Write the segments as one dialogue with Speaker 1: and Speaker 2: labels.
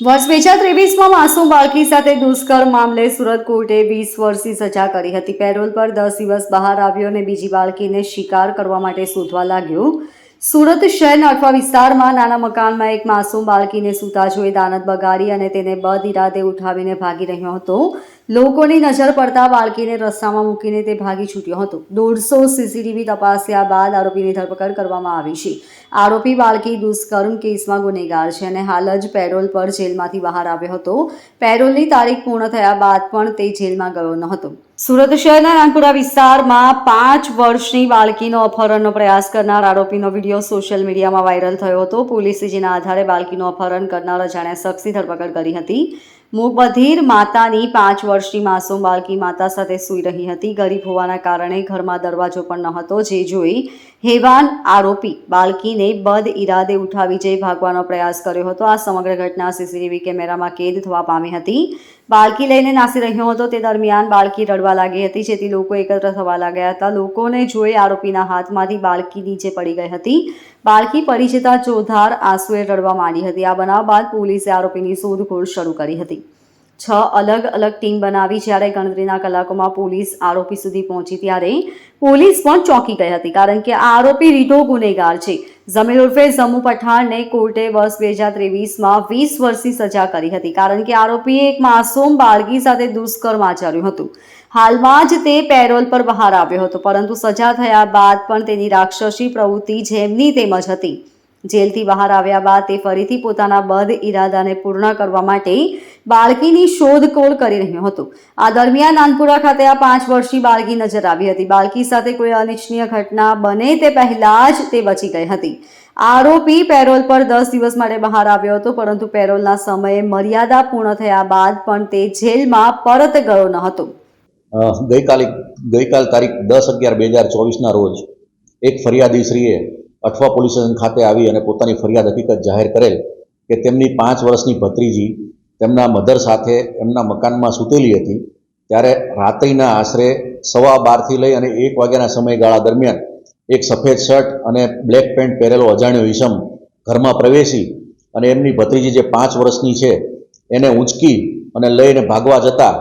Speaker 1: વર્ષ બે હજાર ત્રેવીસમાં માસૂમ બાળકી સાથે દુષ્કર્મ મામલે સુરત કોર્ટે વીસ વર્ષની સજા કરી હતી. પેરોલ પર દસ દિવસ બહાર આવ્યો અને બીજી બાળકીને શિકાર કરવા માટે શોધવા લાગ્યો. સુરત શહેરના અઠવા વિસ્તારમાં નાના મકાનમાં એક માસૂમ બાળકીને સૂતા જોઈ દાનત બગાડી અને તેને બદ ઇરાદે ઉઠાવીને ભાગી રહ્યો હતો. લોકોની નજર પડતા બાળકીને રસ્તામાં મૂકીને તે ભાગી છૂટ્યો હતો. દોઢસો સીસીટીવી તપાસ્યા બાદ આરોપીની ધરપકડ કરવામાં આવી છે. આરોપી બાળકી દુષ્કર્મ કેસમાં ગુનેગાર છે અને હાલ જ પેરોલ પર જેલમાંથી બહાર આવ્યો હતો. પેરોલની તારીખ પૂર્ણ થયા બાદ પણ તે જેલમાં ગયો ન હતો. સુરત શહેરના નાનપુરા વિસ્તારમાં પાંચ વર્ષની બાળકીનો અપહરણનો પ્રયાસ કરનાર આરોપીનો વીડિયો સોશિયલ મીડિયામાં વાયરલ થયો હતો. પોલીસે જેના આધારે બાળકીનું અપહરણ કરનાર અજાણ્યા શખ્સની ધરપકડ કરી હતી. મૂકબધીર માતાની પાંચ વર્ષની માસૂમ બાળકી માતા સાથે સૂઈ રહી હતી. ગરીબ હોવાના કારણે ઘરમાં દરવાજો પણ ન હતો, જે જોઈ હેવાન આરોપી બાળકીને બદ ઇરાદે ઉઠાવી જઈ ભાગવાનો પ્રયાસ કર્યો હતો. આ સમગ્ર ઘટના સીસીટીવી કેમેરામાં કેદ થવા પામી હતી. બાળકી લઈને નાસી રહ્યો હતો. તે દરમિયાન બાળકી રડવા લાગી હતી, જેથી લોકો એકત્ર થવા લાગ્યા હતા. લોકોને જોઈ આરોપીના હાથમાંથી બાળકી નીચે પડી ગઈ હતી. બાળકી પડી જતા જોધાર આંસુએ રડવા માંડી હતી. આ બનાવ બાદ પોલીસે આરોપીની શોધખોળ શરૂ કરી હતી. છ અલગ અલગ ટીમ બનાવી જ્યારે ગણતરીના કલાકોમાં પોલીસ આરોપી સુધી પહોંચી ત્યારે પોલીસ પણ ચોંકી ગઈ હતી. કારણ કે આ આરોપી રીઢો ગુનેગાર છે. જમીર ઉર્ફે ઝમુ પઠાણને કોર્ટે વર્ષ બે હજાર ત્રેવીસમાં વીસ વર્ષની સજા કરી હતી. કારણ કે આરોપીએ એક માસૂમ બાળકી સાથે દુષ્કર્મ આચર્યું હતું. હાલમાં જ તે પેરોલ પર બહાર આવ્યો હતો. પરંતુ સજા થયા બાદ પણ તેની રાક્ષસી પ્રવૃત્તિ જેમની તેમજ હતી. જેલથી બહાર આવ્યા બાદ તે ફરીથી પોતાના બદ ઈરાદાને પૂર્ણ કરવા માટે બાળકીની શોધખોળ કરી રહ્યો હતો. આ દરમિયાન નાનપુરા ખાતે આ પાંચ વર્ષની બાળકી નજર આવી હતી. બાળકી સાથે કોઈ અનિચ્છનીય ઘટના બને તે પહેલા જ તે બચી ગઈ હતી. આરોપી પેરોલ પર દસ દિવસ માટે બહાર આવ્યો હતો, પરંતુ પેરોલના સમયે મર્યાદા પૂર્ણ થયા બાદ પણ તે જેલમાં પરત ગયો ન હતો.
Speaker 2: ગઈકાલે, ગઈકાલ તારીખ દસ અગિયાર બે હજાર ચોવીસના રોજ એક ફરિયાદીશ્રીએ અઠવા પોલીસ સ્ટેશન ખાતે આવી અને પોતાની ફરિયાદ હકીકત જાહેર કરેલ કે તેમની પાંચ વર્ષની ભત્રીજી તેમના મધર સાથે એમના મકાનમાં સૂતેલી હતી, ત્યારે રાત્રિના આશરે સવા બારથી લઈ અને એક વાગ્યાના સમયગાળા દરમિયાન એક સફેદ શર્ટ અને બ્લેક પેન્ટ પહેરેલો અજાણ્યો ઈસમ ઘરમાં પ્રવેશી અને એમની ભત્રીજી જે પાંચ વર્ષની છે એને ઊંચકી અને લઈને ભાગવા જતા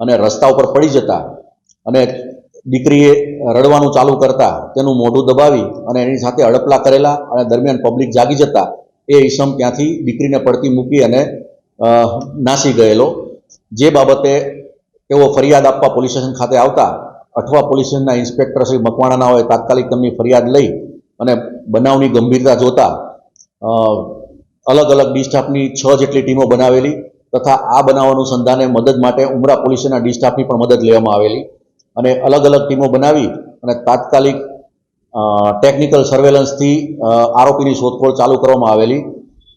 Speaker 2: અને રસ્તા ઉપર પડી જતા અને દીકરીએ રડવાનું ચાલુ કરતા તેનું મોઢું દબાવી અને એની સાથે અડપલા કરેલા અને દરમિયાન પબ્લિક જાગી જતા એ ઈસમ ત્યાંથી દીકરીને પડતી મૂકી અને નાસી ગયેલો. જે બાબતે તેઓ ફરિયાદ આપવા પોલીસ સ્ટેશન ખાતે આવતા, અઠવા પોલીસ સ્ટેશનના ઇન્સ્પેક્ટર શ્રી મકવાણાના હોય તાત્કાલિક તેમની ફરિયાદ લઈ અને બનાવની ગંભીરતા જોતા અલગ અલગ ડિસ્ટાફની છ જેટલી ટીમો બનાવેલી તથા આ બનાવ અનુસંધાને મદદ માટે ઉમરા પોલીસના ડિસ્ટાફની પણ મદદ લેવામાં આવેલી. અને અલગ અલગ ટીમો બનાવી અને તાત્કાલિક ટેકનિકલ સર્વેલન્સથી આરોપીની શોધખોળ ચાલુ કરવામાં આવેલી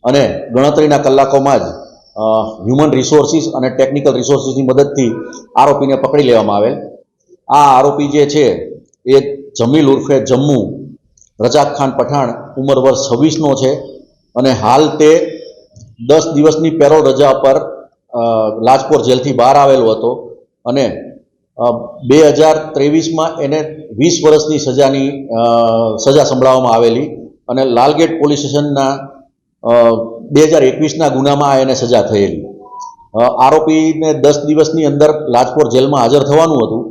Speaker 2: અને ગણતરીના કલાકોમાં જ હ્યુમન રિસોર્સિસ અને ટેકનિકલ રિસોર્સિસની મદદથી આરોપીને પકડી લેવામાં આવેલ. આ આરોપી જે છે, એ જમીલ ઉર્ફે જમ્મુ રજાક ખાન પઠાણ ઉંમર વર્ષ છવ્વીસનો છે અને હાલ તે દસ દિવસની પેરોલ રજા પર લાજપોર જેલથી બહાર આવેલો હતો અને બે હજાર ત્રેવીસમાં એને વીસ વર્ષની સજાની સજા સંભળાવવામાં આવેલી અને લાલગેટ પોલીસ સ્ટેશનના બે હજાર એકવીસના ગુનામાં એને સજા થયેલી. આરોપીને દસ દિવસની અંદર લાજપોર જેલમાં હાજર થવાનું હતું,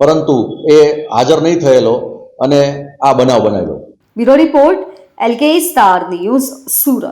Speaker 2: પરંતુ એ હાજર નહીં થયેલો અને આ બનાવ બનાવ્યો.
Speaker 1: Bureau report LK star news Surat.